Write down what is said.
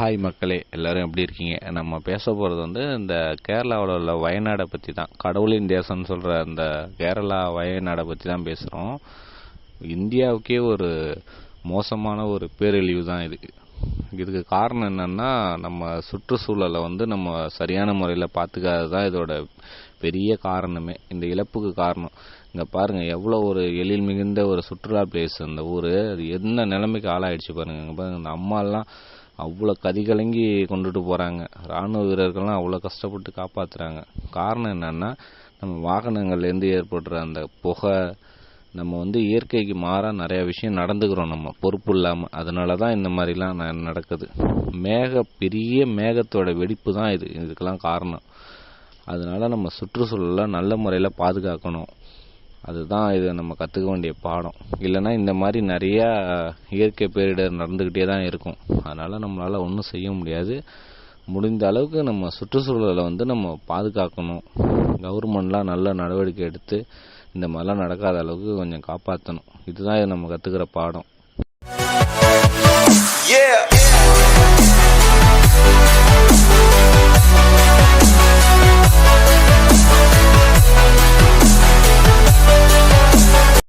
Hi மக்களே எல்லோரும் எப்படி இருக்கீங்க? நம்ம பேச போகிறது வந்து இந்த கேரளாவில் உள்ள வயநாடை பற்றி தான். கடவுளின் தேசம்னு சொல்கிற அந்த கேரளா வயநாடை பற்றி தான் பேசுகிறோம் இந்தியாவுக்கே ஒரு மோசமான ஒரு பேரழிவு தான் இது. இதுக்கு காரணம் என்னென்னா நம்ம சுற்றுச்சூழலை வந்து நம்ம சரியான முறையில் பார்த்துக்காதது தான் இதோட பெரிய காரணமே. இந்த இழப்புக்கு காரணம். இங்கே பாருங்கள் எவ்வளோ ஒரு எழில் மிகுந்த ஒரு சுற்றுலா பிளேஸ் அந்த ஊர். அது என்ன நிலைமைக்கு ஆளாயிடுச்சு பாருங்கள் இங்கே பாருங்கள் இந்த அம்மாலாம் அவ்வளோ கதிகலங்கி கொண்டுட்டு போகிறாங்க ராணுவ வீரர்கள்லாம் அவ்வளோ கஷ்டப்பட்டு காப்பாற்றுறாங்க காரணம் என்னென்னா நம்ம வாகனங்கள்லேருந்து ஏற்படுற அந்த புகை நம்ம வந்து இயற்கைக்கு மாறாக நிறையா விஷயம் நடந்துக்கிறோம் நம்ம. பொறுப்பு இல்லாமல் அதனால தான் இந்த மாதிரிலாம் ந- நடக்குது. மேக பெரிய மேகத்தோட வெடிப்பு தான் இது. இதுக்கெல்லாம் காரணம். அதனால் நம்ம சுற்றுச்சூழலை நல்ல முறையில் பாதுகாக்கணும். அதுதான் இது நம்ம கற்றுக்க வேண்டிய பாடம். இல்லைன்னா இந்த மாதிரி நிறையா இயற்கை பேரிடர் நடந்துக்கிட்டே தான் இருக்கும். அதனால் நம்மளால் ஒன்றும் செய்ய முடியாது. முடிந்த அளவுக்கு நம்ம சுற்றுச்சூழலை வந்து நம்ம பாதுகாக்கணும். கவர்மெண்ட்லாம் நல்ல நடவடிக்கை எடுத்து இந்த மாதிரிலாம் நடக்காத அளவுக்கு கொஞ்சம் காப்பாற்றணும் இதுதான் இது நம்ம கற்றுக்கிற பாடம். Yeah.